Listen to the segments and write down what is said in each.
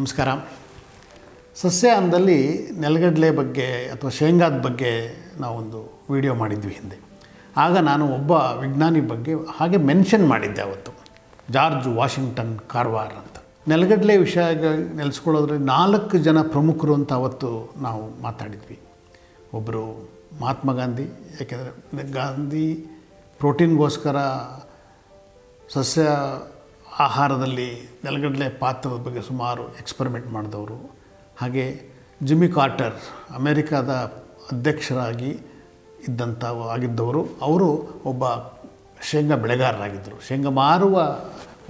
ನಮಸ್ಕಾರ. ಸಸ್ಯಾಹಾರದಲ್ಲಿ ನೆಲಗಡಲೆ ಬಗ್ಗೆ ಅಥವಾ ಶೇಂಗಾದ ಬಗ್ಗೆ ನಾವೊಂದು ವಿಡಿಯೋ ಮಾಡಿದ್ವಿ ಹಿಂದೆ. ಆಗ ನಾನು ಒಬ್ಬ ವಿಜ್ಞಾನಿ ಬಗ್ಗೆ ಹಾಗೆ ಮೆನ್ಷನ್ ಮಾಡಿದ್ದೆ ಅವತ್ತು. ಜಾರ್ಜ್ ವಾಷಿಂಗ್ಟನ್ ಕಾರ್ವಾರ್ ಅಂತ. ನೆಲಗಡಲೆ ವಿಷಯ ನೆಲೆಸ್ಕೊಳ್ಳೋದ್ರಲ್ಲಿ ನಾಲ್ಕು ಜನ ಪ್ರಮುಖರು ಅಂತ ಅವತ್ತು ನಾವು ಮಾತಾಡಿದ್ವಿ. ಒಬ್ಬರು ಮಹಾತ್ಮ ಗಾಂಧಿ, ಯಾಕೆಂದರೆ ಗಾಂಧಿ ಪ್ರೋಟೀನ್ಗೋಸ್ಕರ ಸಸ್ಯ ಆಹಾರದಲ್ಲಿ ನೆಲಗಡಲೆ ಪಾತ್ರದ ಬಗ್ಗೆ ಸುಮಾರು ಎಕ್ಸ್ಪರಿಮೆಂಟ್ ಮಾಡಿದವರು. ಹಾಗೆ ಜಿಮ್ಮಿ ಕಾರ್ಟರ್ ಅಮೇರಿಕಾದ ಅಧ್ಯಕ್ಷರಾಗಿ ಇದ್ದಂಥ ಆಗಿದ್ದವರು. ಅವರು ಒಬ್ಬ ಶೇಂಗಾ ಬೆಳೆಗಾರರಾಗಿದ್ದರು. ಶೇಂಗಾ ಮಾರುವ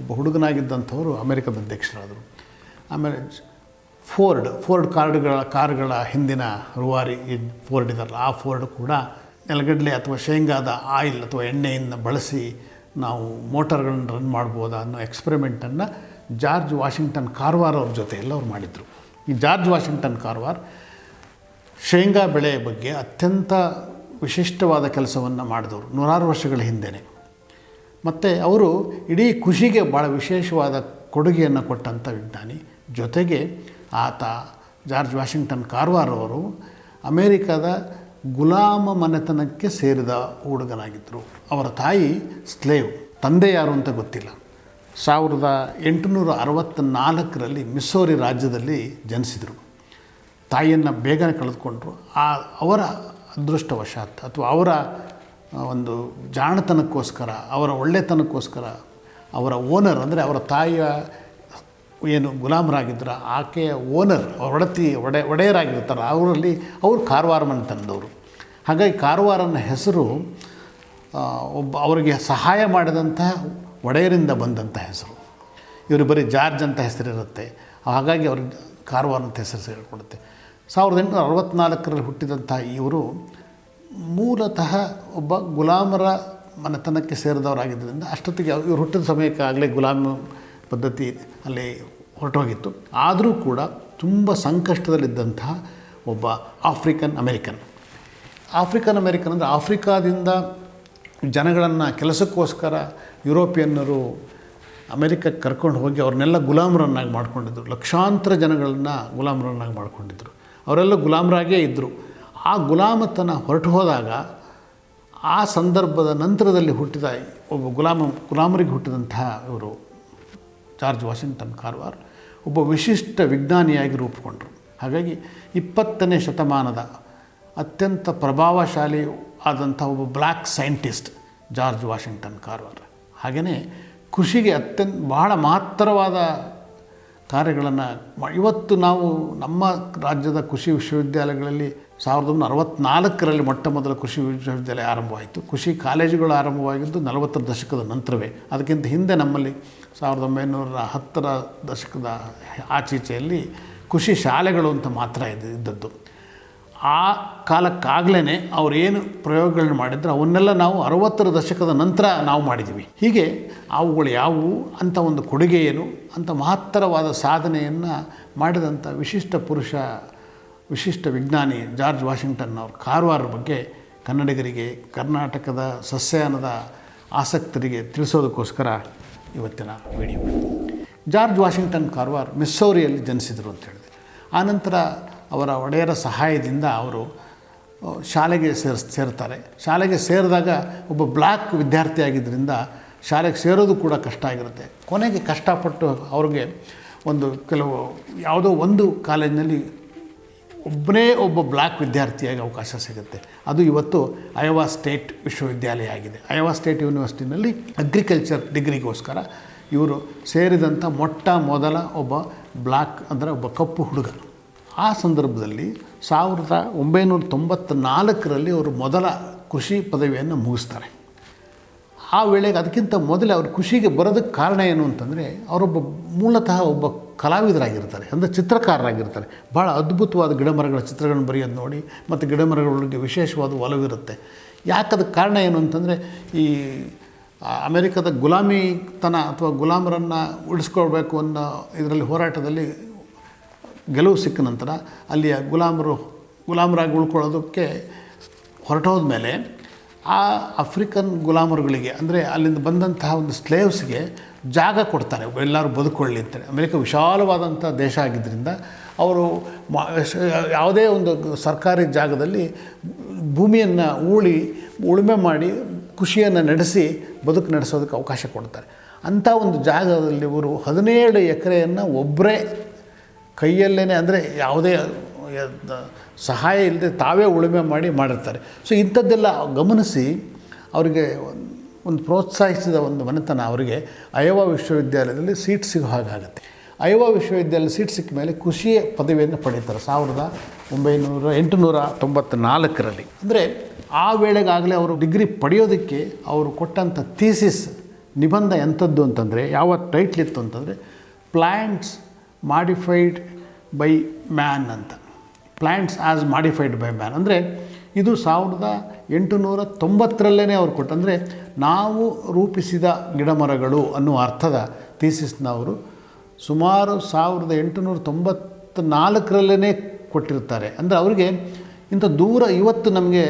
ಒಬ್ಬ ಹುಡುಗನಾಗಿದ್ದಂಥವರು ಅಮೇರಿಕದ ಅಧ್ಯಕ್ಷರಾದರು. ಆಮೇಲೆ ಫೋರ್ಡ್ ಫೋರ್ಡ್ ಕಾರ್ಡ್ಗಳ, ಕಾರ್ಗಳ ಹಿಂದಿನ ರುವಾರಿ ಫೋರ್ಡ್ ಇದ್ದಾರಲ್ಲ ಆ ಫೋರ್ಡ್ ಕೂಡ ನೆಲಗಡಲೆ ಅಥವಾ ಶೇಂಗಾದ ಆಯಿಲ್ ಅಥವಾ ಎಣ್ಣೆಯನ್ನು ಬಳಸಿ ನಾವು ಮೋಟರ್ಗಳನ್ನ ರನ್ ಮಾಡ್ಬೋದಾ ಅನ್ನೋ ಎಕ್ಸ್ಪೆರಿಮೆಂಟನ್ನು ಜಾರ್ಜ್ ವಾಷಿಂಗ್ಟನ್ ಕಾರ್ವಾರ್ ಅವ್ರ ಜೊತೆ ಎಲ್ಲ ಅವ್ರು ಮಾಡಿದರು. ಈ ಜಾರ್ಜ್ ವಾಷಿಂಗ್ಟನ್ ಕಾರ್ವಾರ್ ಶೇಂಗಾ ಬೆಳೆಯ ಬಗ್ಗೆ ಅತ್ಯಂತ ವಿಶಿಷ್ಟವಾದ ಕೆಲಸವನ್ನು ಮಾಡಿದವರು, ನೂರಾರು ವರ್ಷಗಳ ಹಿಂದೆಯೇ ಮತ್ತು ಅವರು ಇಡೀ ಕೃಷಿಗೆ ಭಾಳ ವಿಶೇಷವಾದ ಕೊಡುಗೆಯನ್ನು ಕೊಟ್ಟಂಥ ವಿಜ್ಞಾನಿ. ಜೊತೆಗೆ ಆತ ಜಾರ್ಜ್ ವಾಷಿಂಗ್ಟನ್ ಕಾರ್ವಾರ್ ಅವರು ಅಮೇರಿಕಾದ ಗುಲಾಮ ಮನೆತನಕ್ಕೆ ಸೇರಿದ ಹುಡುಗನಾಗಿದ್ದರು. ಅವರ ತಾಯಿ ಸ್ಲೇವ್, ತಂದೆ ಯಾರು ಅಂತ ಗೊತ್ತಿಲ್ಲ. ಸಾವಿರದ ಎಂಟುನೂರ ಅರವತ್ತ ನಾಲ್ಕರಲ್ಲಿ ಮಿಸ್ಸೋರಿ ರಾಜ್ಯದಲ್ಲಿ ಜನಿಸಿದರು. ತಾಯಿಯನ್ನು ಬೇಗನೆ ಕಳೆದುಕೊಂಡ್ರು. ಆ ಅವರ ಅದೃಷ್ಟವಶಾತ್ ಅಥವಾ ಅವರ ಒಂದು ಜಾಣತನಕ್ಕೋಸ್ಕರ, ಅವರ ಒಳ್ಳೆತನಕ್ಕೋಸ್ಕರ ಅವರ ಓನರ್ ಅಂದರೆ ಅವರ ತಾಯಿಯ ಏನು ಗುಲಾಮರಾಗಿದ್ದರು ಆಕೆಯ ಓನರ್ ಒಡತಿ ಒಡೆ, ಒಡೆಯರಾಗಿರ್ತಾರೆ. ಅವರಲ್ಲಿ ಅವರು ಕಾರವಾರ ಮನೆತನದವರು ಹಾಗಾಗಿ ಕಾರವಾರನ ಹೆಸರು ಒಬ್ಬ ಅವರಿಗೆ ಸಹಾಯ ಮಾಡಿದಂತಹ ಒಡೆಯರಿಂದ ಬಂದಂಥ ಹೆಸರು. ಇವರು ಬರೀ ಜಾರ್ಜ್ ಅಂತ ಹೆಸರಿರುತ್ತೆ. ಹಾಗಾಗಿ ಅವ್ರಿಗೆ ಕಾರವಾರ ಅಂತ ಹೆಸರು ಸೇರಿಕೊಡುತ್ತೆ ಸಾವಿರದ ಎಂಟುನೂರ ಅರವತ್ತ್ನಾಲ್ಕರಲ್ಲಿ ಹುಟ್ಟಿದಂಥ ಇವರು ಮೂಲತಃ ಒಬ್ಬ ಗುಲಾಮರ ಮನೆತನಕ್ಕೆ ಸೇರಿದವರಾಗಿದ್ದರಿಂದ ಅಷ್ಟೊತ್ತಿಗೆ ಇವರು ಹುಟ್ಟಿದ ಸಮಯಕ್ಕಾಗಲೇ ಗುಲಾಮ ಪದ್ಧತಿ ಅಲ್ಲಿ ಹೊರಟೋಗಿತ್ತು. ಆದರೂ ಕೂಡ ತುಂಬ ಸಂಕಷ್ಟದಲ್ಲಿದ್ದಂತಹ ಒಬ್ಬ ಆಫ್ರಿಕನ್ ಅಮೇರಿಕನ್. ಆಫ್ರಿಕನ್ ಅಮೇರಿಕನ್ ಅಂದರೆ ಆಫ್ರಿಕಾದಿಂದ ಜನಗಳನ್ನು ಕೆಲಸಕ್ಕೋಸ್ಕರ ಯುರೋಪಿಯನ್ನರು ಅಮೆರಿಕಕ್ಕೆ ಕರ್ಕೊಂಡು ಹೋಗಿ ಅವ್ರನ್ನೆಲ್ಲ ಗುಲಾಮರನ್ನಾಗಿ ಮಾಡ್ಕೊಂಡಿದ್ರು. ಲಕ್ಷಾಂತರ ಜನಗಳನ್ನು ಗುಲಾಮರನ್ನಾಗಿ ಮಾಡ್ಕೊಂಡಿದ್ದರು ಅವರೆಲ್ಲ ಗುಲಾಮರಾಗೇ ಇದ್ದರು ಆ ಗುಲಾಮತನ ಹೊರಟು ಹೋದಾಗ ಆ ಸಂದರ್ಭದ ನಂತರದಲ್ಲಿ ಹುಟ್ಟಿದ ಒಬ್ಬ ಗುಲಾಮ, ಗುಲಾಮರಿಗೆ ಹುಟ್ಟಿದಂತಹ ಇವರು ಜಾರ್ಜ್ ವಾಷಿಂಗ್ಟನ್, ಕಾರ್ವಾರ್. ಒಬ್ಬ ವಿಶಿಷ್ಟ ವಿಜ್ಞಾನಿಯಾಗಿ ರೂಪುಗೊಂಡರು. ಹಾಗಾಗಿ ಇಪ್ಪತ್ತನೇ ಶತಮಾನದ ಅತ್ಯಂತ ಪ್ರಭಾವಶಾಲಿ ಆದಂಥ ಒಬ್ಬ black scientist George Washington Carver. ಹಾಗೆಯೇ ಕೃಷಿಗೆ ಅತ್ಯಂತ ಬಹಳ ಮಹತ್ತರವಾದ ಕಾರ್ಯಗಳನ್ನು ಇವತ್ತು ನಾವು ನಮ್ಮ ರಾಜ್ಯದ ಕೃಷಿ ವಿಶ್ವವಿದ್ಯಾಲಯಗಳಲ್ಲಿ ಸಾವಿರದ ಒಂಬೈನೂರ ಅರವತ್ತ್ನಾಲ್ಕರಲ್ಲಿ ಮೊಟ್ಟ ಮೊದಲ ಕೃಷಿ ವಿಶ್ವವಿದ್ಯಾಲಯ ಆರಂಭವಾಯಿತು. ಕೃಷಿ ಕಾಲೇಜುಗಳು ಆರಂಭವಾಗಿದ್ದು ನಲವತ್ತರ ದಶಕದ ನಂತರವೇ. ಅದಕ್ಕಿಂತ ಹಿಂದೆ ನಮ್ಮಲ್ಲಿ ಸಾವಿರದ ಒಂಬೈನೂರ ಹತ್ತರ ದಶಕದ ಆಚೀಚೆಯಲ್ಲಿ ಕೃಷಿ ಶಾಲೆಗಳು ಅಂತ ಮಾತ್ರ ಇದ್ದ- ಇದ್ದದ್ದು. ಆ ಕಾಲಕ್ಕಾಗಲೇ ಅವರೇನು ಪ್ರಯೋಗಗಳನ್ನ ಮಾಡಿದ್ರು ಅವನ್ನೆಲ್ಲ ನಾವು ಅರವತ್ತರ ದಶಕದ ನಂತರ ನಾವು ಮಾಡಿದ್ದೀವಿ ಹೀಗೆ ಅವುಗಳು ಯಾವುವು? ಅಂತ ಒಂದು ಕೊಡುಗೆ ಏನು? ಅಂಥ ಮಹತ್ತರವಾದ ಸಾಧನೆಯನ್ನು ಮಾಡಿದಂಥ ವಿಶಿಷ್ಟ ಪುರುಷ ವಿಶಿಷ್ಟ ವಿಜ್ಞಾನಿ ಜಾರ್ಜ್ ವಾಷಿಂಗ್ಟನ್ ಅವ್ರ ಕಾರವಾರ ಬಗ್ಗೆ ಕನ್ನಡಿಗರಿಗೆ, ಕರ್ನಾಟಕದ ಸಸ್ಯಾನದ ಆಸಕ್ತರಿಗೆ ತಿಳಿಸೋದಕ್ಕೋಸ್ಕರ ಇವತ್ತಿನ ವಿಡಿಯೋ. ಜಾರ್ಜ್ ವಾಷಿಂಗ್ಟನ್ ಕಾರ್ವಾರ್ ಮಿಸ್ಸೌರಿಯಲ್ಲಿ ಜನಿಸಿದರು ಅಂತ ಹೇಳಿದೆ. ಆನಂತರ ಅವರ ಒಡೆಯರ ಸಹಾಯದಿಂದ ಅವರು ಶಾಲೆಗೆ ಸೇರ್, ಸೇರ್ತಾರೆ. ಶಾಲೆಗೆ ಸೇರಿದಾಗ ಒಬ್ಬ ಬ್ಲ್ಯಾಕ್ ವಿದ್ಯಾರ್ಥಿ ಆಗಿದ್ದರಿಂದ ಶಾಲೆಗೆ ಸೇರೋದು ಕೂಡ ಕಷ್ಟ ಆಗಿರುತ್ತೆ. ಕೊನೆಗೆ ಕಷ್ಟಪಟ್ಟು ಅವ್ರಿಗೆ ಒಂದು ಕೆಲವು ಯಾವುದೋ ಒಂದು ಕಾಲೇಜಿನಲ್ಲಿ ಒಬ್ಬನೇ ಒಬ್ಬ ಬ್ಲ್ಯಾಕ್ ವಿದ್ಯಾರ್ಥಿಯಾಗಿ ಅವಕಾಶ ಸಿಗುತ್ತೆ. ಅದು ಇವತ್ತು ಅಯೋವಾ ಸ್ಟೇಟ್ ವಿಶ್ವವಿದ್ಯಾಲಯ ಆಗಿದೆ. ಅಯೋವಾ ಸ್ಟೇಟ್ ಯೂನಿವರ್ಸಿಟಿನಲ್ಲಿ ಅಗ್ರಿಕಲ್ಚರ್ ಡಿಗ್ರಿಗೋಸ್ಕರ ಇವರು ಸೇರಿದಂಥ ಮೊಟ್ಟ ಮೊದಲ ಒಬ್ಬ ಬ್ಲ್ಯಾಕ್ ಅಂದರೆ ಒಬ್ಬ ಕಪ್ಪು ಹುಡುಗ. ಆ ಸಂದರ್ಭದಲ್ಲಿ ಸಾವಿರದ ಒಂಬೈನೂರ ತೊಂಬತ್ತ ನಾಲ್ಕರಲ್ಲಿ ಅವರು ಮೊದಲ ಕೃಷಿ ಪದವಿಯನ್ನು ಮುಗಿಸ್ತಾರೆ. ಆ ವೇಳೆಗೆ ಅದಕ್ಕಿಂತ ಮೊದಲೇ ಅವರು ಕೃಷಿಗೆ ಬರೋದಕ್ಕೆ ಕಾರಣ ಏನು ಅಂತಂದರೆ ಅವರೊಬ್ಬ ಮೂಲತಃ ಒಬ್ಬ ಕಲಾವಿದರಾಗಿರ್ತಾರೆ, ಅಂದರೆ ಚಿತ್ರಕಾರರಾಗಿರ್ತಾರೆ. ಭಾಳ ಅದ್ಭುತವಾದ ಗಿಡಮರಗಳ ಚಿತ್ರಗಳನ್ನು ಬರೆಯೋದು ನೋಡಿ, ಮತ್ತು ಗಿಡಮರಗಳಿಗೆ ವಿಶೇಷವಾದ ಒಲವಿರುತ್ತೆ ಯಾಕದ ಕಾರಣ ಏನು ಅಂತಂದರೆ, ಈ ಅಮೆರಿಕದ ಗುಲಾಮಿತನ ಅಥವಾ ಗುಲಾಮರನ್ನು ಉಳಿಸ್ಕೊಳ್ಬೇಕು ಅನ್ನೋ ಇದರಲ್ಲಿ ಹೋರಾಟದಲ್ಲಿ ಗೆಲುವು ಸಿಕ್ಕ ನಂತರ ಅಲ್ಲಿಯ ಗುಲಾಮರು, ಗುಲಾಮರಾಗಿ ಉಳ್ಕೊಳ್ಳೋದಕ್ಕೆ ಹೊರಟೋದ ಮೇಲೆ ಆ ಆಫ್ರಿಕನ್ ಗುಲಾಮರುಗಳಿಗೆ, ಅಂದರೆ ಅಲ್ಲಿಂದ ಬಂದಂತಹ ಒಂದು ಸ್ಲೇವ್ಸ್ಗೆ ಜಾಗ ಕೊಡ್ತಾರೆ, ಎಲ್ಲರೂ ಬದುಕೊಳ್ಳಿ ಅಂತಾರೆ. ಅಮೆರಿಕ ವಿಶಾಲವಾದಂಥ ದೇಶ ಆಗಿದ್ದರಿಂದ ಅವರು ಮಾ ಯಾವುದೇ ಒಂದು ಸರ್ಕಾರಿ ಜಾಗದಲ್ಲಿ ಭೂಮಿಯನ್ನು ಉಳಿ ಉಳುಮೆ ಮಾಡಿ ಖುಷಿಯನ್ನು ನಡೆಸಿ ಬದುಕು ನಡೆಸೋದಕ್ಕೆ ಅವಕಾಶ ಕೊಡ್ತಾರೆ. ಅಂಥ ಒಂದು ಜಾಗದಲ್ಲಿ ಇವರು ಹದಿನೇಳು ಎಕರೆಯನ್ನು ಒಬ್ಬರೇ ಕೈಯಲ್ಲೇ ಅಂದರೆ ಯಾವುದೇ ಸಹಾಯ ಇಲ್ಲದೆ ತಾವೇ ಉಳುಮೆ ಮಾಡಿ ಮಾಡಿರ್ತಾರೆ. ಸೊ ಇಂಥದ್ದೆಲ್ಲ ಗಮನಿಸಿ ಅವರಿಗೆ ಒಂದ್- ಪ್ರೋತ್ಸಾಹಿಸಿದ ಒಂದು ಮನೆತನ ಅವರಿಗೆ ಅಯೋವಾ ವಿಶ್ವವಿದ್ಯಾಲಯದಲ್ಲಿ ಸೀಟ್ ಸಿಗೋ ಹಾಗಾಗುತ್ತೆ ಅಯೋವಾ ವಿಶ್ವವಿದ್ಯಾಲಯ ಸೀಟ್ ಸಿಕ್ಕ ಮೇಲೆ ಖುಷಿಯ ಪದವಿಯನ್ನು ಪಡೀತಾರೆ ಸಾವಿರದ ಒಂಬೈನೂರ, ಎಂಟುನೂರ ತೊಂಬತ್ತ ನಾಲ್ಕರಲ್ಲಿ ಅಂದರೆ ಆ ವೇಳೆಗಾಗಲೇ ಅವರು ಡಿಗ್ರಿ ಪಡೆಯೋದಕ್ಕೆ ಅವರು ಕೊಟ್ಟಂಥ ಥೀಸಿಸ್ ನಿಬಂಧ ಎಂಥದ್ದು ಅಂತಂದರೆ, ಯಾವ ಟೈಟ್ಲ್ ಇತ್ತು ಅಂತಂದರೆ ಪ್ಲ್ಯಾಂಟ್ಸ್ ಮಾಡಿಫೈಡ್ ಬೈ ಮ್ಯಾನ್ ಅಂತ. Plants as modified by man ಅಂದರೆ ಇದು ಸಾವಿರದ ಎಂಟುನೂರ ತೊಂಬತ್ತರಲ್ಲೇ ಅವ್ರು ಕೊಟ್ಟು ಅಂದರೆ ನಾವು ರೂಪಿಸಿದ ಗಿಡಮರಗಳು ಅನ್ನುವ ಅರ್ಥದ ಥೀಸಿಸ್ನ ಅವರು ಸುಮಾರು ಸಾವಿರದ ಎಂಟುನೂರ ತೊಂಬತ್ತ ನಾಲ್ಕರಲ್ಲೇ ಕೊಟ್ಟಿರ್ತಾರೆ. ಅಂದರೆ ಅವರಿಗೆ ಇಂಥ ದೂರ ಇವತ್ತು ನಮಗೆ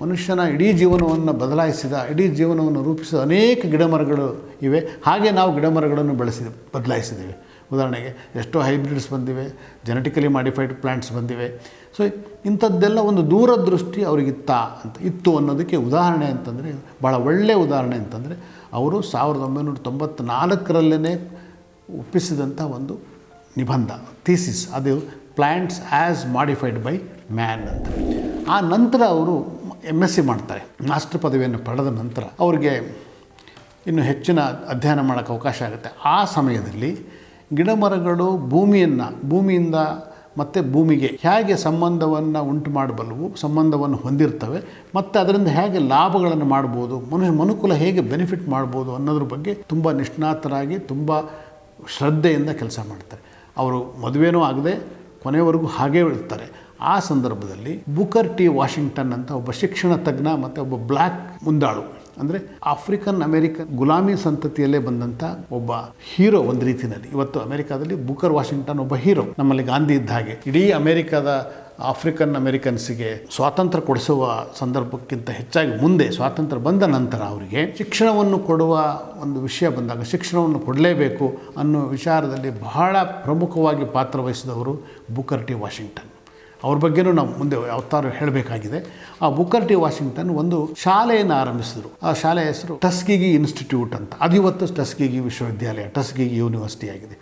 ಮನುಷ್ಯನ ಇಡೀ ಜೀವನವನ್ನು ಬದಲಾಯಿಸಿದ, ಇಡೀ ಜೀವನವನ್ನು ರೂಪಿಸಿದ ಅನೇಕ ಗಿಡಮರಗಳು ಇವೆ. ಹಾಗೆ ನಾವು ಗಿಡಮರಗಳನ್ನು ಬೆಳೆಸಿದ, ಬದಲಾಯಿಸಿದ್ದೇವೆ. ಉದಾಹರಣೆಗೆ ಎಷ್ಟೋ ಹೈಬ್ರಿಡ್ಸ್ ಬಂದಿವೆ ಜೆನೆಟಿಕಲಿ ಮಾಡಿಫೈಡ್ ಪ್ಲ್ಯಾಂಟ್ಸ್ ಬಂದಿವೆ. ಸೊ ಇಂಥದ್ದೆಲ್ಲ ಒಂದು ದೂರದೃಷ್ಟಿ ಅವರಿಗಿತ್ತಾ ಅಂತ, ಇತ್ತು ಅನ್ನೋದಕ್ಕೆ ಉದಾಹರಣೆ ಅಂತಂದರೆ ಭಾಳ ಒಳ್ಳೆಯ ಉದಾಹರಣೆ ಅಂತಂದರೆ, ಅವರು ಸಾವಿರದ ಒಂಬೈನೂರ ತೊಂಬತ್ತ ನಾಲ್ಕರಲ್ಲೇ ಒಪ್ಪಿಸಿದಂಥ ಒಂದು ನಿಬಂಧ ಥೀಸಿಸ್ ಅದು plants as modified by man ಅಂತ. ಆ ನಂತರ ಅವರು ಎಂ ಎಸ್ ಸಿ ಮಾಡ್ತಾರೆ. ಮಾಸ್ಟರ್ ಪದವಿಯನ್ನು ಪಡೆದ ನಂತರ ಅವ್ರಿಗೆ ಇನ್ನು ಹೆಚ್ಚಿನ ಅಧ್ಯಯನ ಮಾಡೋಕ್ಕೆ ಅವಕಾಶ ಆಗುತ್ತೆ. ಆ ಸಮಯದಲ್ಲಿ ಗಿಡಮರಗಳು ಭೂಮಿಯನ್ನು, ಭೂಮಿಯಿಂದ ಮತ್ತು ಭೂಮಿಗೆ ಹೇಗೆ ಸಂಬಂಧವನ್ನು ಉಂಟು ಮಾಡಬಲ್ಲವು, ಸಂಬಂಧವನ್ನು ಹೊಂದಿರ್ತವೆ, ಮತ್ತು ಅದರಿಂದ ಹೇಗೆ ಲಾಭಗಳನ್ನು ಮಾಡ್ಬೋದು, ಮನುಷ್ಯ ಮನುಕುಲ ಹೇಗೆ ಬೆನಿಫಿಟ್ ಮಾಡ್ಬೋದು ಅನ್ನೋದ್ರ ಬಗ್ಗೆ ತುಂಬ ನಿಷ್ಣಾತರಾಗಿ, ತುಂಬ ಶ್ರದ್ಧೆಯಿಂದ ಕೆಲಸ ಮಾಡ್ತಾರೆ. ಅವರು ಮದುವೆನೂ ಆಗದೆ ಕೊನೆಯವರೆಗೂ ಹಾಗೇ ಇರ್ತಾರೆ. ಆ ಸಂದರ್ಭದಲ್ಲಿ ಬುಕರ್ ಟಿ ವಾಷಿಂಗ್ಟನ್ ಅಂತ ಒಬ್ಬ ಶಿಕ್ಷಣ ತಜ್ಞ ಮತ್ತು ಒಬ್ಬ ಬ್ಲ್ಯಾಕ್ ಮುಂದಾಳು. ಅಂದರೆ ಆಫ್ರಿಕನ್ ಅಮೆರಿಕನ್ ಗುಲಾಮಿ ಸಂತತಿಯಲ್ಲೇ ಬಂದಂಥ ಒಬ್ಬ ಹೀರೋ ಒಂದು ರೀತಿಯಲ್ಲಿ. ಇವತ್ತು ಅಮೆರಿಕಾದಲ್ಲಿ ಬುಕರ್ ವಾಷಿಂಗ್ಟನ್ ಒಬ್ಬ ಹೀರೋ ನಮ್ಮಲ್ಲಿ ಗಾಂಧಿ ಇದ್ದ ಹಾಗೆ. ಇಡೀ ಅಮೆರಿಕದ ಆಫ್ರಿಕನ್ ಅಮೆರಿಕನ್ಸಿಗೆ ಸ್ವಾತಂತ್ರ್ಯ ಕೊಡಿಸುವ ಸಂದರ್ಭಕ್ಕಿಂತ ಹೆಚ್ಚಾಗಿ ಮುಂದೆ ಸ್ವಾತಂತ್ರ್ಯ ಬಂದ ನಂತರ ಅವರಿಗೆ ಶಿಕ್ಷಣವನ್ನು ಕೊಡುವ ಒಂದು ವಿಷಯ ಬಂದಾಗ ಶಿಕ್ಷಣವನ್ನು ಕೊಡಲೇಬೇಕು ಅನ್ನೋ ವಿಚಾರದಲ್ಲಿ ಬಹಳ ಪ್ರಮುಖವಾಗಿ ಪಾತ್ರ ವಹಿಸಿದವರು ಬುಕರ್ ಟಿ ವಾಷಿಂಗ್ಟನ್. ಅವ್ರ ಬಗ್ಗೆನೂ ನಾವು ಮುಂದೆ ಅವತಾರು ಹೇಳಬೇಕಾಗಿದೆ. ಆ ಬುಕರ್ ಟಿ ವಾಷಿಂಗ್ಟನ್ ಒಂದು ಶಾಲೆಯನ್ನು ಆರಂಭಿಸಿದರು. ಆ ಶಾಲೆ ಹೆಸರು ಟಸ್ಕಿಗಿ ಇನ್ಸ್ಟಿಟ್ಯೂಟ್ ಅಂತ. ಅದು ಇವತ್ತು ಟಸ್ಕಿಗಿ ವಿಶ್ವವಿದ್ಯಾಲಯ, ಟಸ್ಕಿಗಿ ಯೂನಿವರ್ಸಿಟಿ ಆಗಿದೆ.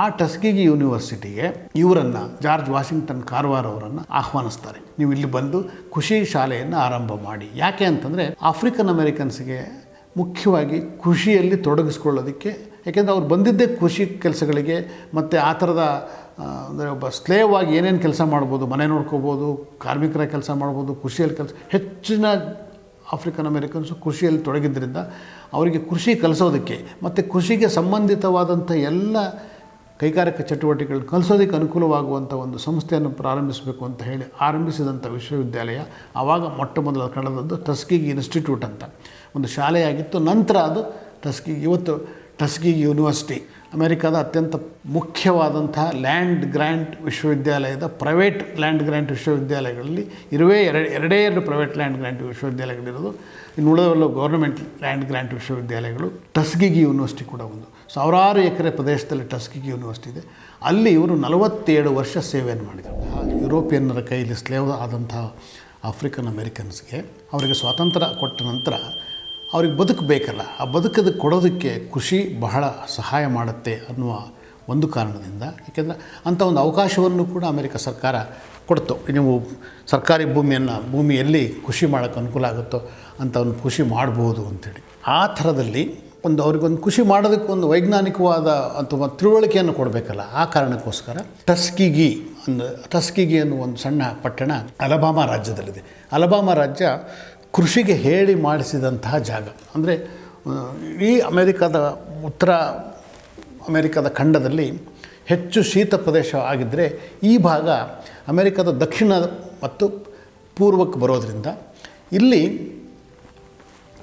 ಆ ಟಸ್ಕಿಗಿ ಯೂನಿವರ್ಸಿಟಿಗೆ ಇವರನ್ನು ಜಾರ್ಜ್ ವಾಷಿಂಗ್ಟನ್ ಕಾರವಾರ್ ಅವರನ್ನು ಆಹ್ವಾನಿಸ್ತಾರೆ. ನೀವು ಇಲ್ಲಿ ಬಂದು ಖುಷಿ ಶಾಲೆಯನ್ನು ಆರಂಭ ಮಾಡಿ. ಯಾಕೆ ಅಂತಂದರೆ ಆಫ್ರಿಕನ್ ಅಮೇರಿಕನ್ಸ್ಗೆ ಮುಖ್ಯವಾಗಿ ಕೃಷಿಯಲ್ಲಿ ತೊಡಗಿಸ್ಕೊಳ್ಳೋದಕ್ಕೆ, ಯಾಕೆಂದರೆ ಅವ್ರು ಬಂದಿದ್ದೇ ಕೃಷಿ ಕೆಲಸಗಳಿಗೆ ಮತ್ತು ಆ ಥರದ ಅಂದರೆ ಒಬ್ಬ ಸ್ಲೇವ್ ಆಗಿ ಏನೇನು ಕೆಲಸ ಮಾಡ್ಬೋದು, ಮನೆ ನೋಡ್ಕೋಬೋದು, ಕಾರ್ಮಿಕರ ಕೆಲಸ ಮಾಡ್ಬೋದು, ಕೃಷಿಯಲ್ಲಿ ಕೆಲಸ, ಹೆಚ್ಚಿನ ಆಫ್ರಿಕನ್ ಅಮೇರಿಕನ್ಸು ಕೃಷಿಯಲ್ಲಿ ತೊಡಗಿದ್ದರಿಂದ ಅವರಿಗೆ ಕೃಷಿ ಕಲಿಸೋದಕ್ಕೆ ಮತ್ತು ಕೃಷಿಗೆ ಸಂಬಂಧಿತವಾದಂಥ ಎಲ್ಲ ಕೈಗಾರಿಕಾ ಚಟುವಟಿಕೆಗಳನ್ನು ಕಲಿಸೋದಕ್ಕೆ ಅನುಕೂಲವಾಗುವಂಥ ಒಂದು ಸಂಸ್ಥೆಯನ್ನು ಪ್ರಾರಂಭಿಸಬೇಕು ಅಂತ ಹೇಳಿ ಆರಂಭಿಸಿದಂಥ ವಿಶ್ವವಿದ್ಯಾಲಯ, ಆವಾಗ ಮೊಟ್ಟ ಮೊದಲ ಕಳೆದದ್ದು ಟಸ್ಕಿಗಿ ಇನ್ಸ್ಟಿಟ್ಯೂಟ್ ಅಂತ ಒಂದು ಶಾಲೆಯಾಗಿತ್ತು. ನಂತರ ಅದು ಟಸ್ಕಿಗಿ, ಇವತ್ತು ಟಸ್ಕಿಗಿ ಯೂನಿವರ್ಸಿಟಿ ಅಮೆರಿಕದ ಅತ್ಯಂತ ಮುಖ್ಯವಾದಂಥ ಲ್ಯಾಂಡ್ ಗ್ರ್ಯಾಂಟ್ ವಿಶ್ವವಿದ್ಯಾಲಯದ ಪ್ರೈವೇಟ್ ಲ್ಯಾಂಡ್ ಗ್ರ್ಯಾಂಟ್ ವಿಶ್ವವಿದ್ಯಾಲಯಗಳಲ್ಲಿ ಇರುವೇ ಎರಡು, ಎರಡೇ ಎರಡು ಪ್ರೈವೇಟ್ ಲ್ಯಾಂಡ್ ಗ್ರ್ಯಾಂಟ್ ವಿಶ್ವವಿದ್ಯಾಲಯಗಳಿರೋದು. ಇನ್ನು ಉಳಿದವೆಲ್ಲ ಗೌರ್ಮೆಂಟ್ ಲ್ಯಾಂಡ್ ಗ್ರ್ಯಾಂಟ್ ವಿಶ್ವವಿದ್ಯಾಲಯಗಳು ಟಸ್ಗಿಗಿ ಯೂನಿವರ್ಸಿಟಿ ಕೂಡ ಒಂದು. ಸಾವಿರಾರು ಎಕರೆ ಪ್ರದೇಶದಲ್ಲಿ ಟಸ್ಗಿಗಿ ಯೂನಿವರ್ಸಿಟಿ ಇದೆ. ಅಲ್ಲಿ ಇವರು ನಲವತ್ತೇಳು ವರ್ಷ ಸೇವೆಯನ್ನು ಮಾಡಿದರು. ಯುರೋಪಿಯನ್ನರ ಕೈಯಲ್ಲಿ ಸ್ಲೇವ್ ಆದಂಥ ಆಫ್ರಿಕನ್ ಅಮೆರಿಕನ್ಸ್ಗೆ ಅವರಿಗೆ ಸ್ವಾತಂತ್ರ್ಯ ಕೊಟ್ಟ ನಂತರ ಅವ್ರಿಗೆ ಬದುಕಬೇಕಲ್ಲ, ಆ ಬದುಕದ ಕೊಡೋದಕ್ಕೆ ಖುಷಿ ಬಹಳ ಸಹಾಯ ಮಾಡುತ್ತೆ ಅನ್ನುವ ಒಂದು ಕಾರಣದಿಂದ. ಏಕೆಂದರೆ ಅಂಥ ಒಂದು ಅವಕಾಶವನ್ನು ಕೂಡ ಅಮೆರಿಕ ಸರ್ಕಾರ ಕೊಡ್ತು. ನೀವು ಸರ್ಕಾರಿ ಭೂಮಿಯನ್ನು, ಭೂಮಿಯಲ್ಲಿ ಕೃಷಿ ಮಾಡೋಕ್ಕೆ ಅನುಕೂಲ ಆಗುತ್ತೋ ಒಂದು ಕೃಷಿ ಮಾಡ್ಬೋದು ಅಂಥೇಳಿ. ಆ ಥರದಲ್ಲಿ ಒಂದು ಅವ್ರಿಗೊಂದು ಖುಷಿ ಮಾಡೋದಕ್ಕೆ ಒಂದು ವೈಜ್ಞಾನಿಕವಾದ ಅಥವಾ ತಿಳುವಳಿಕೆಯನ್ನು ಕೊಡಬೇಕಲ್ಲ, ಆ ಕಾರಣಕ್ಕೋಸ್ಕರ ಟಸ್ಕಿಗಿ ಒಂದು ಟಸ್ಕಿಗಿ ಅನ್ನುವ ಒಂದು ಸಣ್ಣ ಪಟ್ಟಣ ಅಲಬಾಮಾ ರಾಜ್ಯದಲ್ಲಿದೆ. ಅಲಬಾಮಾ ರಾಜ್ಯ ಕೃಷಿಗೆ ಹೇಳಿ ಮಾಡಿಸಿದಂತಹ ಜಾಗ. ಅಂದರೆ ಈ ಅಮೇರಿಕಾದ ಉತ್ತರ ಅಮೇರಿಕಾದ ಖಂಡದಲ್ಲಿ ಹೆಚ್ಚು ಶೀತ ಪ್ರದೇಶ ಆಗಿದ್ದರೆ ಈ ಭಾಗ ಅಮೇರಿಕಾದ ದಕ್ಷಿಣ ಮತ್ತು ಪೂರ್ವಕ್ಕೆ ಬರೋದರಿಂದ ಇಲ್ಲಿ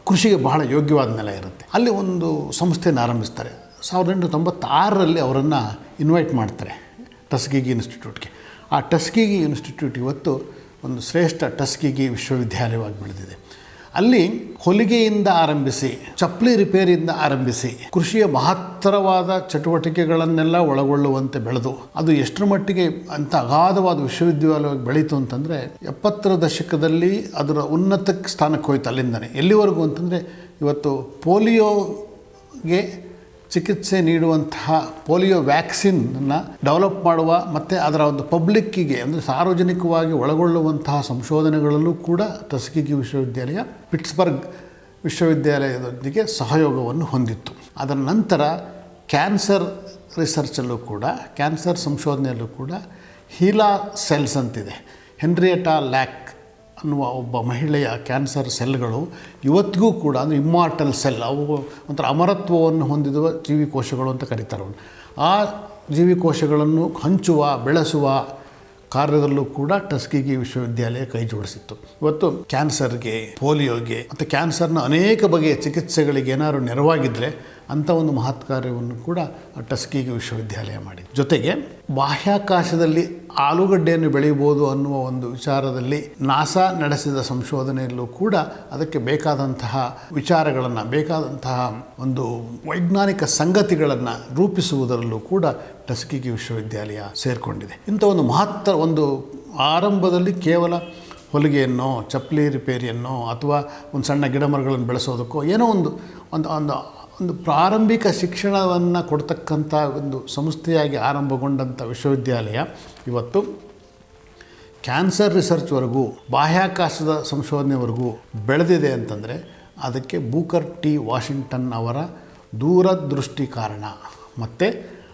ಕೃಷಿಗೆ ಬಹಳ ಯೋಗ್ಯವಾದ ನೆಲ ಇರುತ್ತೆ. ಅಲ್ಲಿ ಒಂದು ಸಂಸ್ಥೆಯನ್ನು ಆರಂಭಿಸ್ತಾರೆ. ಸಾವಿರದ ಎಂಟುನೂರ ತೊಂಬತ್ತಾರರಲ್ಲಿ ಅವರನ್ನು ಇನ್ವೈಟ್ ಮಾಡ್ತಾರೆ. ಟಸ್ಕಿಗಿ ಇನ್ಸ್ಟಿಟ್ಯೂಟ್ಗೆ ಆ ಟಸ್ಕಿಗಿ ಇನ್ಸ್ಟಿಟ್ಯೂಟ್ ಇವತ್ತು ಒಂದು ಶ್ರೇಷ್ಠ ಟಸ್ಕಿಗಿ ವಿಶ್ವವಿದ್ಯಾಲಯವಾಗಿ ಬೆಳೆದಿದೆ. ಅಲ್ಲಿ ಹೊಲಿಗೆಯಿಂದ ಆರಂಭಿಸಿ ಚಪ್ಪಲಿ ರಿಪೇರಿಯಿಂದ ಆರಂಭಿಸಿ, ಕೃಷಿಯ ಮಹತ್ತರವಾದ ಚಟುವಟಿಕೆಗಳನ್ನೆಲ್ಲ ಒಳಗೊಳ್ಳುವಂತೆ ಬೆಳೆದು, ಅದು ಎಷ್ಟರ ಮಟ್ಟಿಗೆ ಅಂತ ಅಗಾಧವಾದ ವಿಶ್ವವಿದ್ಯಾಲಯವಾಗಿ ಬೆಳೀತು ಅಂತಂದರೆ, ಎಪ್ಪತ್ತರ ದಶಕದಲ್ಲಿ ಅದರ ಉನ್ನತ ಸ್ಥಾನಕ್ಕೆ ಹೋಯ್ತು ಅಲ್ಲಿಂದನೇ. ಎಲ್ಲಿವರೆಗೂ ಅಂತಂದರೆ, ಇವತ್ತು ಪೋಲಿಯೋಗೆ ಚಿಕಿತ್ಸೆ ನೀಡುವಂತಹ ಪೋಲಿಯೋ ವ್ಯಾಕ್ಸಿನ್ನ ಡೆವಲಪ್ ಮಾಡುವ ಮತ್ತು ಅದರ ಒಂದು ಪಬ್ಲಿಕ್ಕಿಗೆ ಅಂದರೆ ಸಾರ್ವಜನಿಕವಾಗಿ ಒಳಗೊಳ್ಳುವಂತಹ ಸಂಶೋಧನೆಗಳಲ್ಲೂ ಕೂಡ ಟಸ್ಕಿಗಿ ವಿಶ್ವವಿದ್ಯಾಲಯ ಪಿಟ್ಸ್ಬರ್ಗ್ ವಿಶ್ವವಿದ್ಯಾಲಯದೊಂದಿಗೆ ಸಹಯೋಗವನ್ನು ಹೊಂದಿತ್ತು. ಅದರ ನಂತರ ಕ್ಯಾನ್ಸರ್ ರಿಸರ್ಚಲ್ಲೂ ಕೂಡ, ಕ್ಯಾನ್ಸರ್ ಸಂಶೋಧನೆಯಲ್ಲೂ ಕೂಡ ಹೀಲಾ ಸೆಲ್ಸ್ ಅಂತಿದೆ. ಹೆನ್ರಿಯಟಾ ಲ್ಯಾಕ್ ಅನ್ನುವ ಒಬ್ಬ ಮಹಿಳೆಯ ಕ್ಯಾನ್ಸರ್ ಸೆಲ್ಗಳು ಇವತ್ತಿಗೂ ಕೂಡ ಅಂದರೆ ಇಮ್ಮಾರ್ಟಲ್ ಸೆಲ್, ಅವು ಒಂಥರ ಅಮರತ್ವವನ್ನು ಹೊಂದಿರುವ ಜೀವಿಕೋಶಗಳು ಅಂತ ಕರೀತಾರೆ. ಆ ಜೀವಿಕೋಶಗಳನ್ನು ಹಂಚುವ, ಬೆಳೆಸುವ ಕಾರ್ಯದಲ್ಲೂ ಕೂಡ ಟಸ್ಕಿಗಿ ವಿಶ್ವವಿದ್ಯಾಲಯ ಕೈ ಜೋಡಿಸಿತ್ತು ಇವತ್ತು ಕ್ಯಾನ್ಸರ್ಗೆ, ಪೋಲಿಯೋಗೆ ಮತ್ತು ಕ್ಯಾನ್ಸರ್ನ ಅನೇಕ ಬಗೆಯ ಚಿಕಿತ್ಸೆಗಳಿಗೆ ಏನಾದರೂ ನೆರವಾಗಿದ್ದರೆ ಅಂಥ ಒಂದು ಮಹತ್ ಕಾರ್ಯವನ್ನು ಕೂಡ ಟಸ್ಕಿಗೆ ವಿಶ್ವವಿದ್ಯಾಲಯ ಮಾಡಿದೆ. ಜೊತೆಗೆ ಬಾಹ್ಯಾಕಾಶದಲ್ಲಿ ಆಲೂಗಡ್ಡೆಯನ್ನು ಬೆಳೆಯಬಹುದು ಅನ್ನುವ ಒಂದು ವಿಚಾರದಲ್ಲಿ ನಾಸಾ ನಡೆಸಿದ ಸಂಶೋಧನೆಯಲ್ಲೂ ಕೂಡ ಅದಕ್ಕೆ ಬೇಕಾದಂತಹ ವಿಚಾರಗಳನ್ನು, ಬೇಕಾದಂತಹ ಒಂದು ವೈಜ್ಞಾನಿಕ ಸಂಗತಿಗಳನ್ನು ರೂಪಿಸುವುದರಲ್ಲೂ ಕೂಡ ಟಸ್ಕಿಗೆ ವಿಶ್ವವಿದ್ಯಾಲಯ ಸೇರಿಕೊಂಡಿದೆ. ಇಂಥ ಒಂದು ಮಹತ್ತರ ಒಂದು ಆರಂಭದಲ್ಲಿ ಕೇವಲ ಹೊಲಿಗೆಯನ್ನೋ, ಚಪ್ಪಲಿ ರಿಪೇರಿಯನ್ನೋ ಅಥವಾ ಒಂದು ಸಣ್ಣ ಗಿಡ ಮರಗಳನ್ನು ಬೆಳೆಸೋದಕ್ಕೋ ಏನೋ ಒಂದು ಒಂದು ಒಂದು ಒಂದು ಪ್ರಾರಂಭಿಕ ಶಿಕ್ಷಣವನ್ನು ಕೊಡ್ತಕ್ಕಂಥ ಒಂದು ಸಂಸ್ಥೆಯಾಗಿ ಆರಂಭಗೊಂಡಂಥ ವಿಶ್ವವಿದ್ಯಾಲಯ ಇವತ್ತು. ಕ್ಯಾನ್ಸರ್ ರಿಸರ್ಚ್ವರೆಗೂ ಬಾಹ್ಯಾಕಾಶದ ಸಂಶೋಧನೆವರೆಗೂ ಬೆಳೆದಿದೆ ಅಂತಂದರೆ ಅದಕ್ಕೆ ಬೂಕರ್ ಟಿ ವಾಷಿಂಗ್ಟನ್ ಅವರ ದೂರದೃಷ್ಟಿ ಕಾರಣ. ಮತ್ತು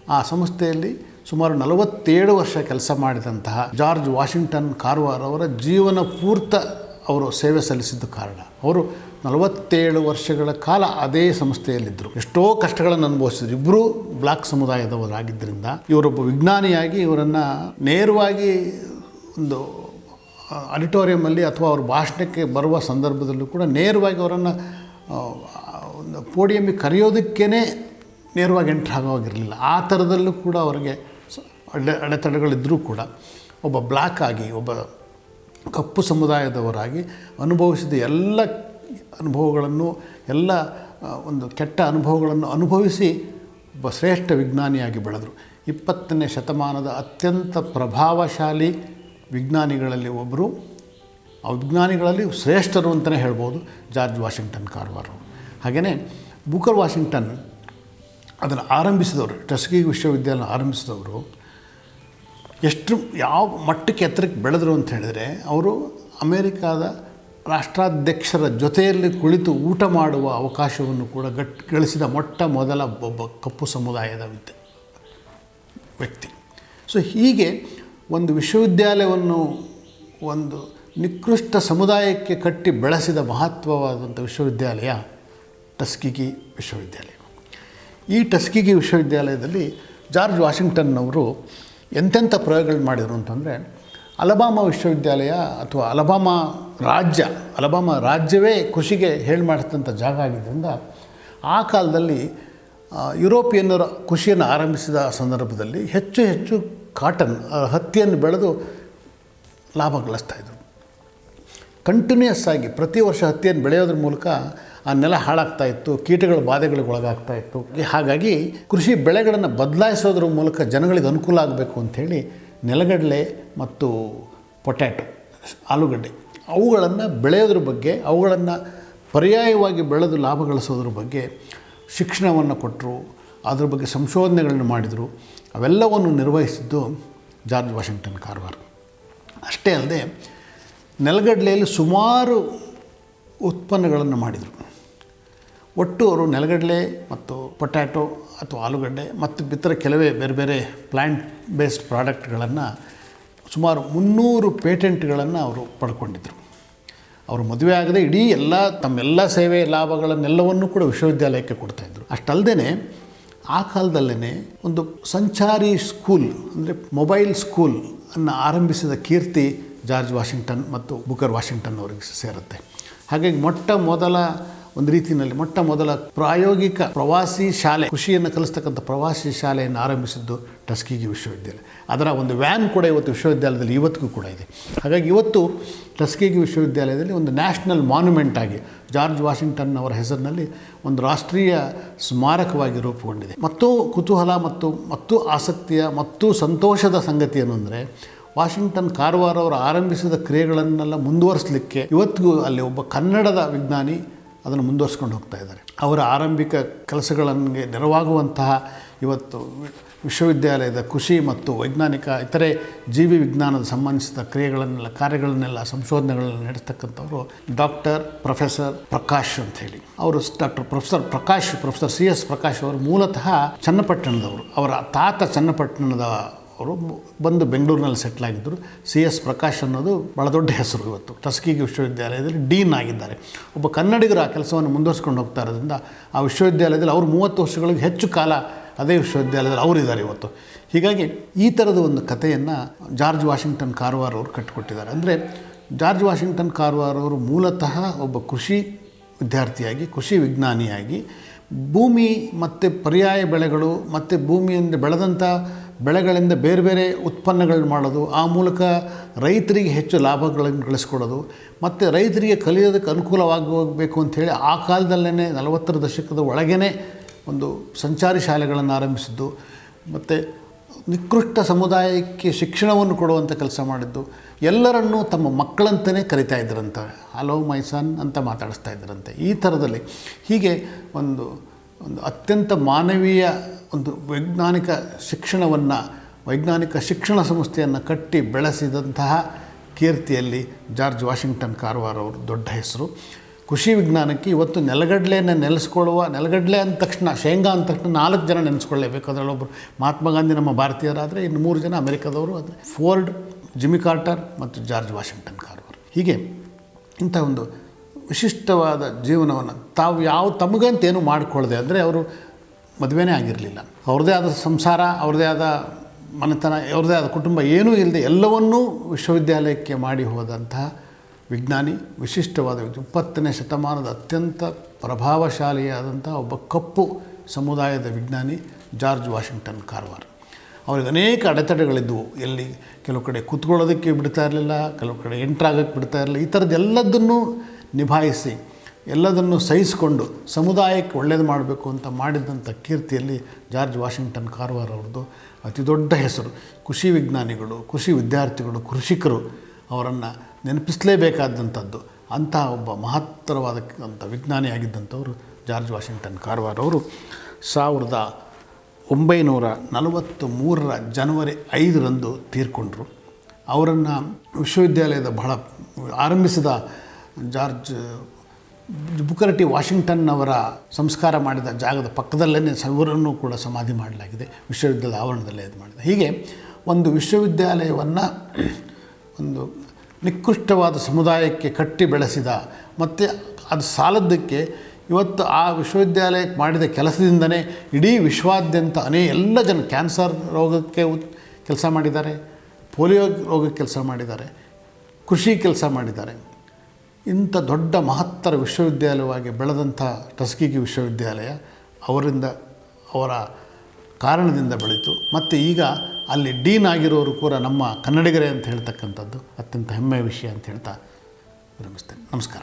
ಆ ಸಂಸ್ಥೆಯಲ್ಲಿ ಸುಮಾರು ನಲವತ್ತೇಳು ವರ್ಷ ಕೆಲಸ ಮಾಡಿದಂತಹ ಜಾರ್ಜ್ ವಾಷಿಂಗ್ಟನ್ ಕಾರ್ವಾರ್ ಅವರ ಜೀವನ ಪೂರ್ತ ಅವರು ಸೇವೆ ಸಲ್ಲಿಸಿದ್ದು ಕಾರಣ. ಅವರು ನಲವತ್ತೇಳು ವರ್ಷಗಳ ಕಾಲ ಅದೇ ಸಂಸ್ಥೆಯಲ್ಲಿದ್ದರು. ಎಷ್ಟೋ ಕಷ್ಟಗಳನ್ನು ಅನುಭವಿಸಿದ್ರು. ಇಬ್ಬರೂ ಬ್ಲಾಕ್ ಸಮುದಾಯದವರಾಗಿದ್ದರಿಂದ ಇವರೊಬ್ಬ ವಿಜ್ಞಾನಿಯಾಗಿ ಇವರನ್ನು ನೇರವಾಗಿ ಒಂದು ಆಡಿಟೋರಿಯಮಲ್ಲಿ ಅಥವಾ ಅವ್ರ ಭಾಷಣಕ್ಕೆ ಬರುವ ಸಂದರ್ಭದಲ್ಲೂ ಕೂಡ ನೇರವಾಗಿ ಅವರನ್ನು ಒಂದು ಪೋಡಿಯಮ್ಗೆ ಕರೆಯೋದಕ್ಕೇ ನೇರವಾಗಿ ಎಂಟ್ರ್ ಆಗೋವಾಗಿರಲಿಲ್ಲ ಆ ಥರದಲ್ಲೂ ಕೂಡ ಅವರಿಗೆ ಅಡೆ ಅಡೆತಡೆಗಳಿದ್ದರೂ ಕೂಡ ಒಬ್ಬ ಬ್ಲ್ಯಾಕ್ ಆಗಿ, ಒಬ್ಬ ಕಪ್ಪು ಸಮುದಾಯದವರಾಗಿ ಅನುಭವಿಸಿದ ಎಲ್ಲ ಅನುಭವಗಳನ್ನು, ಎಲ್ಲ ಒಂದು ಕೆಟ್ಟ ಅನುಭವಗಳನ್ನು ಅನುಭವಿಸಿ ಒಬ್ಬ ಶ್ರೇಷ್ಠ ವಿಜ್ಞಾನಿಯಾಗಿ ಬೆಳೆದರು. ಇಪ್ಪತ್ತನೇ ಶತಮಾನದ ಅತ್ಯಂತ ಪ್ರಭಾವಶಾಲಿ ವಿಜ್ಞಾನಿಗಳಲ್ಲಿ ಒಬ್ಬರು ಆ ವಿಜ್ಞಾನಿಗಳಲ್ಲಿ ಶ್ರೇಷ್ಠರು ಅಂತಲೇ ಹೇಳ್ಬೋದು ಜಾರ್ಜ್ ವಾಷಿಂಗ್ಟನ್ ಕಾರ್ವಾರ್ ಹಾಗೆಯೇ ಬೂಕರ್ ವಾಷಿಂಗ್ಟನ್ ಅದನ್ನು ಆರಂಭಿಸಿದವರು, ಟಸ್ಕಿ ವಿಶ್ವವಿದ್ಯಾಲಯ ಆರಂಭಿಸಿದವರು. ಎಷ್ಟು ಯಾವ ಮಟ್ಟಕ್ಕೆ ಎತ್ತರಕ್ಕೆ ಬೆಳೆದರು ಅಂತ ಹೇಳಿದರೆ ಅವರು ಅಮೇರಿಕಾದ ರಾಷ್ಟ್ರಾಧ್ಯಕ್ಷರ ಜೊತೆಯಲ್ಲಿ ಕುಳಿತು ಊಟ ಮಾಡುವ ಅವಕಾಶವನ್ನು ಕೂಡ ಗಟ್ ಗಳಿಸಿದ ಮೊಟ್ಟ ಮೊದಲ ಒಬ್ಬ ಕಪ್ಪು ಸಮುದಾಯದ ವ್ಯಕ್ತಿ ಸೊ ಹೀಗೆ ಒಂದು ವಿಶ್ವವಿದ್ಯಾಲಯವನ್ನು ಒಂದು ನಿಕೃಷ್ಟ ಸಮುದಾಯಕ್ಕೆ ಕಟ್ಟಿ ಬೆಳೆಸಿದ ಮಹತ್ವವಾದಂಥ ವಿಶ್ವವಿದ್ಯಾಲಯ ಟಸ್ಕಿಗಿ ವಿಶ್ವವಿದ್ಯಾಲಯ. ಈ ಟಸ್ಕಿಗಿ ವಿಶ್ವವಿದ್ಯಾಲಯದಲ್ಲಿ ಜಾರ್ಜ್ ವಾಷಿಂಗ್ಟನ್ ಅವರು ಎಂತೆಂಥ ಪ್ರಯೋಗಗಳು ಮಾಡಿದರು ಅಂತಂದರೆ, ಅಲಬಾಮ ವಿಶ್ವವಿದ್ಯಾಲಯ ಅಥವಾ ಅಲಬಾಮಾ ರಾಜ್ಯ, ಅಲಬಾಮ ರಾಜ್ಯವೇ ಕೃಷಿಗೆ ಹೇಳಿ ಮಾಡಿಸಿದಂಥ ಜಾಗ ಆಗಿದ್ದರಿಂದ, ಆ ಕಾಲದಲ್ಲಿ ಯುರೋಪಿಯನ್ನರ ಕೃಷಿಯನ್ನು ಆರಂಭಿಸಿದ ಸಂದರ್ಭದಲ್ಲಿ ಹೆಚ್ಚು ಹೆಚ್ಚು ಕಾಟನ್ ಹತ್ತಿಯನ್ನು ಬೆಳೆದು ಲಾಭ ಗಳಿಸ್ತಾಯಿದ್ರು ಕಂಟಿನ್ಯೂಯಸ್ ಆಗಿ ಪ್ರತಿ ವರ್ಷ ಹತ್ತಿಯನ್ನು ಬೆಳೆಯೋದ್ರ ಮೂಲಕ ಆ ನೆಲ ಹಾಳಾಗ್ತಾ ಇತ್ತು, ಕೀಟಗಳ ಬಾಧೆಗಳಿಗೆ ಒಳಗಾಗ್ತಾ ಇತ್ತು. ಹಾಗಾಗಿ ಕೃಷಿ ಬೆಳೆಗಳನ್ನು ಬದಲಾಯಿಸೋದ್ರ ಮೂಲಕ ಜನಗಳಿಗೆ ಅನುಕೂಲ ಆಗಬೇಕು ಅಂಥೇಳಿ ನೆಲಗಡಲೆ ಮತ್ತು ಪೊಟ್ಯಾಟೊ, ಆಲೂಗಡ್ಡೆ, ಅವುಗಳನ್ನು ಬೆಳೆಯೋದ್ರ ಬಗ್ಗೆ, ಅವುಗಳನ್ನು ಪರ್ಯಾಯವಾಗಿ ಬೆಳೆದು ಲಾಭ ಗಳಿಸೋದ್ರ ಬಗ್ಗೆ ಶಿಕ್ಷಣವನ್ನು ಕೊಟ್ಟರು ಅದ್ರ ಬಗ್ಗೆ ಸಂಶೋಧನೆಗಳನ್ನು ಮಾಡಿದರು, ಅವೆಲ್ಲವನ್ನು ನಿರ್ವಹಿಸಿದ್ದು ಜಾರ್ಜ್ ವಾಷಿಂಗ್ಟನ್ ಕಾರ್ವಾರ್. ಅಷ್ಟೇ ಅಲ್ಲದೆ ನೆಲಗಡಲೆಯಲ್ಲಿ ಸುಮಾರು ಉತ್ಪನ್ನಗಳನ್ನು ಮಾಡಿದರು. ಒಟ್ಟು ಅವರು ನೆಲಗಡಲೆ ಮತ್ತು ಪೊಟ್ಯಾಟೊ ಅಥವಾ ಆಲೂಗಡ್ಡೆ ಮತ್ತು ಬಿತ್ತರ ಕೆಲವೇ ಬೇರೆ ಬೇರೆ ಪ್ಲ್ಯಾಂಟ್ ಬೇಸ್ಡ್ ಪ್ರಾಡಕ್ಟ್ಗಳನ್ನು ಸುಮಾರು ಮುನ್ನೂರು ಪೇಟೆಂಟ್ಗಳನ್ನು ಅವರು ಪಡ್ಕೊಂಡಿದ್ದರು ಅವರು ಮದುವೆ ಆಗದೆ ಇಡೀ ಎಲ್ಲ ತಮ್ಮೆಲ್ಲ ಸೇವೆ ಲಾಭಗಳನ್ನೆಲ್ಲವನ್ನೂ ಕೂಡ ವಿಶ್ವವಿದ್ಯಾಲಯಕ್ಕೆ ಕೊಡ್ತಾಯಿದ್ರು ಅಷ್ಟಲ್ಲದೆ ಆ ಕಾಲದಲ್ಲೇ ಒಂದು ಸಂಚಾರಿ ಸ್ಕೂಲ್ ಅಂದರೆ ಮೊಬೈಲ್ ಸ್ಕೂಲ್ ಅನ್ನು ಆರಂಭಿಸಿದ ಕೀರ್ತಿ ಜಾರ್ಜ್ ವಾಷಿಂಗ್ಟನ್ ಮತ್ತು ಬುಕರ್ ವಾಷಿಂಗ್ಟನ್ ಅವರಿಗೆ ಸೇರುತ್ತೆ. ಹಾಗಾಗಿ ಮೊಟ್ಟ ಮೊದಲ ಒಂದು ರೀತಿಯಲ್ಲಿ ಮೊಟ್ಟ ಮೊದಲ ಪ್ರಾಯೋಗಿಕ ಪ್ರವಾಸಿ ಶಾಲೆ, ಕೃಷಿಯನ್ನು ಕಲಿಸ್ತಕ್ಕಂಥ ಪ್ರವಾಸಿ ಶಾಲೆಯನ್ನು ಆರಂಭಿಸಿದ್ದು ಟಸ್ಕಿಗಿ ವಿಶ್ವವಿದ್ಯಾಲಯ. ಅದರ ಒಂದು ವ್ಯಾನ್ ಕೂಡ ಇವತ್ತು ವಿಶ್ವವಿದ್ಯಾಲಯದಲ್ಲಿ ಇವತ್ತಿಗೂ ಕೂಡ ಇದೆ. ಹಾಗಾಗಿ ಇವತ್ತು ಟಸ್ಕಿಗಿ ವಿಶ್ವವಿದ್ಯಾಲಯದಲ್ಲಿ ಒಂದು ನ್ಯಾಷನಲ್ ಮಾನ್ಯುಮೆಂಟ್ ಆಗಿ ಜಾರ್ಜ್ ವಾಷಿಂಗ್ಟನ್ ಅವರ ಹೆಸರಿನಲ್ಲಿ ಒಂದು ರಾಷ್ಟ್ರೀಯ ಸ್ಮಾರಕವಾಗಿ ರೂಪುಗೊಂಡಿದೆ. ಮತ್ತು ಕುತೂಹಲ ಮತ್ತು ಮತ್ತು ಆಸಕ್ತಿಯ, ಮತ್ತು ಸಂತೋಷದ ಸಂಗತಿ ಏನು ಅಂದರೆ, ವಾಷಿಂಗ್ಟನ್ ಕಾರವಾರ ಅವರು ಆರಂಭಿಸಿದ ಕ್ರಿಯೆಗಳನ್ನೆಲ್ಲ ಮುಂದುವರಿಸಲಿಕ್ಕೆ ಇವತ್ತಿಗೂ ಅಲ್ಲಿ ಒಬ್ಬ ಕನ್ನಡದ ವಿಜ್ಞಾನಿ ಅದನ್ನು ಮುಂದುವರ್ಸ್ಕೊಂಡು ಹೋಗ್ತಾ ಇದ್ದಾರೆ. ಅವರ ಆರಂಭಿಕ ಕೆಲಸಗಳಿಗೆ ನೆರವಾಗುವಂತಹ ಇವತ್ತು ವಿಶ್ವವಿದ್ಯಾಲಯದ ಕೃಷಿ ಮತ್ತು ವೈಜ್ಞಾನಿಕ ಇತರೆ ಜೀವಿ ವಿಜ್ಞಾನದ ಸಂಬಂಧಿಸಿದ ಕ್ರಿಯೆಗಳನ್ನೆಲ್ಲ, ಕಾರ್ಯಗಳನ್ನೆಲ್ಲ ಸಂಶೋಧನೆಗಳನ್ನ ನಡೆಸ್ತಕ್ಕಂಥವರು ಡಾಕ್ಟರ್ ಪ್ರೊಫೆಸರ್ ಪ್ರಕಾಶ್ ಅಂತ ಹೇಳಿ. ಅವರು doctor professor Prakash, professor C S Prakash ಅವರು ಮೂಲತಃ ಚನ್ನಪಟ್ಟಣದವರು. ಅವರ ತಾತ ಚನ್ನಪಟ್ಟಣದ ಅವರು ಬಂದು ಬೆಂಗಳೂರಿನಲ್ಲಿ ಸೆಟ್ಲ್ ಆಗಿದ್ದರು ಸಿ ಎಸ್ ಪ್ರಕಾಶ್ ಅನ್ನೋದು ಭಾಳ ದೊಡ್ಡ ಹೆಸರು ಇವತ್ತು. ಟಸ್ಕಿಗಿ ವಿಶ್ವವಿದ್ಯಾಲಯದಲ್ಲಿ ಡೀನ್ ಆಗಿದ್ದಾರೆ. ಒಬ್ಬ ಕನ್ನಡಿಗರು ಆ ಕೆಲಸವನ್ನು ಮುಂದುವರಿಸ್ಕೊಂಡು ಹೋಗ್ತಾ ಇರೋದ್ರಿಂದ ಆ ವಿಶ್ವವಿದ್ಯಾಲಯದಲ್ಲಿ ಅವರು ಮೂವತ್ತು ವರ್ಷಗಳಿಗೆ ಹೆಚ್ಚು ಕಾಲ ಅದೇ ವಿಶ್ವವಿದ್ಯಾಲಯದಲ್ಲಿ ಅವರಿದ್ದಾರೆ ಇವತ್ತು. ಹೀಗಾಗಿ ಈ ಥರದ ಒಂದು ಕಥೆಯನ್ನು ಜಾರ್ಜ್ ವಾಷಿಂಗ್ಟನ್ ಕಾರವಾರ ಅವರು ಕಟ್ಟಿಕೊಟ್ಟಿದ್ದಾರೆ. ಅಂದರೆ ಜಾರ್ಜ್ ವಾಷಿಂಗ್ಟನ್ ಕಾರವಾರ ಅವರು ಮೂಲತಃ ಒಬ್ಬ ಕೃಷಿ ವಿದ್ಯಾರ್ಥಿಯಾಗಿ, ಕೃಷಿ ವಿಜ್ಞಾನಿಯಾಗಿ ಭೂಮಿ ಮತ್ತು ಪರ್ಯಾಯ ಬೆಳೆಗಳು ಮತ್ತು ಭೂಮಿಯಿಂದ ಬೆಳೆದಂಥ ಬೆಳೆಗಳಿಂದ ಬೇರೆ ಬೇರೆ ಉತ್ಪನ್ನಗಳನ್ನು ಮಾಡೋದು, ಆ ಮೂಲಕ ರೈತರಿಗೆ ಹೆಚ್ಚು ಲಾಭಗಳನ್ನು ಗಳಿಸ್ಕೊಡೋದು, ಮತ್ತು ರೈತರಿಗೆ ಕಲಿಯೋದಕ್ಕೆ ಅನುಕೂಲವಾಗಬೇಕು ಅಂಥೇಳಿ ಆ ಕಾಲದಲ್ಲೇ ನಲವತ್ತರ ದಶಕದ ಒಳಗೇ ಒಂದು ಸಂಚಾರಿ ಶಾಲೆಗಳನ್ನು ಆರಂಭಿಸಿದ್ದು, ಮತ್ತು ನಿಕೃಷ್ಟ ಸಮುದಾಯಕ್ಕೆ ಶಿಕ್ಷಣವನ್ನು ಕೊಡುವಂಥ ಕೆಲಸ ಮಾಡಿದ್ದು, ಎಲ್ಲರನ್ನೂ ತಮ್ಮ ಮಕ್ಕಳಂತಲೇ ಕರಿತಾ ಇದ್ದರಂತೆ ಹಲೋ ಮೈ ಸನ್ ಅಂತ ಮಾತಾಡಿಸ್ತಾ ಇದ್ದರಂತೆ ಈ ಥರದಲ್ಲಿ ಹೀಗೆ ಒಂದು ಒಂದು ಅತ್ಯಂತ ಮಾನವೀಯ ಒಂದು ವೈಜ್ಞಾನಿಕ ಶಿಕ್ಷಣವನ್ನು, ವೈಜ್ಞಾನಿಕ ಶಿಕ್ಷಣ ಸಂಸ್ಥೆಯನ್ನು ಕಟ್ಟಿ ಬೆಳೆಸಿದಂತಹ ಕೀರ್ತಿಯಲ್ಲಿ ಜಾರ್ಜ್ ವಾಷಿಂಗ್ಟನ್ ಕಾರವಾರ ಅವರು ದೊಡ್ಡ ಹೆಸರು. ಕೃಷಿ ವಿಜ್ಞಾನಕ್ಕೆ ಇವತ್ತು ನೆಲಗಡಲೆಯನ್ನು ನೆಲೆಸ್ಕೊಳ್ಳುವ, ನೆಲಗಡಲೆ ಅಂದ ತಕ್ಷಣ, ಶೇಂಗಾ ಅಂದ ತಕ್ಷಣ ನಾಲ್ಕು ಜನ ನೆನೆಸ್ಕೊಳ್ಳೇಬೇಕು. ಅದರಲ್ಲಿ ಒಬ್ಬರು ಮಹಾತ್ಮ ಗಾಂಧಿ ನಮ್ಮ ಭಾರತೀಯರಾದರೆ, ಇನ್ನು ಮೂರು ಜನ ಅಮೆರಿಕದವರು ಆದರೆ ಫೋರ್ಡ್ ಜಿಮಿ ಕಾರ್ಟರ್ ಮತ್ತು ಜಾರ್ಜ್ ವಾಷಿಂಗ್ಟನ್ ಕಾರವಾರ. ಹೀಗೆ ಇಂಥ ಒಂದು ವಿಶಿಷ್ಟವಾದ ಜೀವನವನ್ನು ತಾವು ಯಾವ ತಮಗಂತ ಏನು ಮಾಡಿಕೊಳ್ಳದೆ ಅಂದರೆ ಅವರು ಮದುವೆನೇ ಆಗಿರಲಿಲ್ಲ. ಅವ್ರದ್ದೇ ಆದ ಸಂಸಾರ, ಅವ್ರದೇ ಆದ ಮನೆತನ ಅವ್ರದ್ದೇ ಆದ ಕುಟುಂಬ ಏನೂ ಇಲ್ಲದೆ ಎಲ್ಲವನ್ನೂ ವಿಶ್ವವಿದ್ಯಾಲಯಕ್ಕೆ ಮಾಡಿ ಹೋದಂತಹ ವಿಜ್ಞಾನಿ, ವಿಶಿಷ್ಟವಾದ. ಇಪ್ಪತ್ತನೇ ಶತಮಾನದ ಅತ್ಯಂತ ಪ್ರಭಾವಶಾಲಿಯಾದಂಥ ಒಬ್ಬ ಕಪ್ಪು ಸಮುದಾಯದ ವಿಜ್ಞಾನಿ ಜಾರ್ಜ್ ವಾಷಿಂಗ್ಟನ್ ಕಾರ್ವಾರ್. ಅವ್ರಿಗೆ ಅನೇಕ ಅಡೆತಡೆಗಳಿದ್ದವು ಎಲ್ಲಿ ಕೆಲವು ಕಡೆ ಕೂತ್ಕೊಳ್ಳೋದಕ್ಕೆ ಬಿಡ್ತಾ ಇರಲಿಲ್ಲ, ಕೆಲವು ಕಡೆ ಎಂಟ್ರಾಗಕ್ಕೆ ಬಿಡ್ತಾ ಇರಲಿಲ್ಲ. ಈ ಥರದ್ದೆಲ್ಲದನ್ನೂ ನಿಭಾಯಿಸಿ ಎಲ್ಲದನ್ನು ಸಹಿಸಿಕೊಂಡು ಸಮುದಾಯಕ್ಕೆ ಒಳ್ಳೇದು ಮಾಡಬೇಕು ಅಂತ ಮಾಡಿದಂಥ ಕೀರ್ತಿಯಲ್ಲಿ ಜಾರ್ಜ್ ವಾಷಿಂಗ್ಟನ್ ಕಾರವಾರ ಅವ್ರದ್ದು ಅತಿ ದೊಡ್ಡ ಹೆಸರು. ಕೃಷಿ ವಿಜ್ಞಾನಿಗಳು, ಕೃಷಿ ವಿದ್ಯಾರ್ಥಿಗಳು, ಕೃಷಿಕರು ಅವರನ್ನು ನೆನಪಿಸಲೇಬೇಕಾದಂಥದ್ದು. ಅಂತಹ ಒಬ್ಬ ಮಹತ್ತರವಾದ ಅಂಥ ವಿಜ್ಞಾನಿಯಾಗಿದ್ದಂಥವರು ಜಾರ್ಜ್ ವಾಷಿಂಗ್ಟನ್ ಕಾರವಾರ ಅವರು. ಸಾವಿರದ ಒಂಬೈನೂರ ನಲವತ್ತು ಮೂರರ ಜನವರಿ ಐದರಂದು ತೀರ್ಕೊಂಡ್ರು. ಅವರನ್ನು ವಿಶ್ವವಿದ್ಯಾಲಯದ ಬಹಳ ಆರಂಭಿಸಿದ ಜಾರ್ಜ್ ಬುಕರಟಿ ವಾಷಿಂಗ್ಟನ್ ಅವರ ಸಂಸ್ಕಾರ ಮಾಡಿದ ಜಾಗದ ಪಕ್ಕದಲ್ಲೇ ಸರ್ವರನ್ನು ಕೂಡ ಸಮಾಧಿ ಮಾಡಲಾಗಿದೆ. ವಿಶ್ವವಿದ್ಯಾಲಯ ಆವರಣದಲ್ಲೇ ಇದು ಮಾಡಿದೆ. ಹೀಗೆ ಒಂದು ವಿಶ್ವವಿದ್ಯಾಲಯವನ್ನು ಒಂದು ನಿಕೃಷ್ಟವಾದ ಸಮುದಾಯಕ್ಕೆ ಕಟ್ಟಿ ಬೆಳೆಸಿದ, ಮತ್ತು ಅದು ಸಾಲದ್ದಕ್ಕೆ ಇವತ್ತು ಆ ವಿಶ್ವವಿದ್ಯಾಲಯಕ್ಕೆ ಮಾಡಿದ ಕೆಲಸದಿಂದನೇ ಇಡೀ ವಿಶ್ವಾದ್ಯಂತ ಅನೇ ಎಲ್ಲ ಜನ ಕ್ಯಾನ್ಸರ್ ರೋಗಕ್ಕೆ ಕೆಲಸ ಮಾಡಿದ್ದಾರೆ, ಪೋಲಿಯೋ ರೋಗಕ್ಕೆ ಕೆಲಸ ಮಾಡಿದ್ದಾರೆ, ಕೃಷಿ ಕೆಲಸ ಮಾಡಿದ್ದಾರೆ. ಇಂಥ ದೊಡ್ಡ ಮಹತ್ತರ ವಿಶ್ವವಿದ್ಯಾಲಯವಾಗಿ ಬೆಳೆದಂಥ ಟಸ್ಕಿಗಿ ವಿಶ್ವವಿದ್ಯಾಲಯ ಅವರಿಂದ ಅವರ ಕಾರಣದಿಂದ ಬೆಳೀತು. ಮತ್ತು ಈಗ ಅಲ್ಲಿ ಡೀನ್ ಆಗಿರೋರು ಕೂಡ ನಮ್ಮ ಕನ್ನಡಿಗರೇ ಅಂತ ಹೇಳ್ತಕ್ಕಂಥದ್ದು ಅತ್ಯಂತ ಹೆಮ್ಮೆಯ ವಿಷಯ ಅಂತ ಹೇಳ್ತಾ ವಿರಮಿಸ್ತೇನೆ. ನಮಸ್ಕಾರ.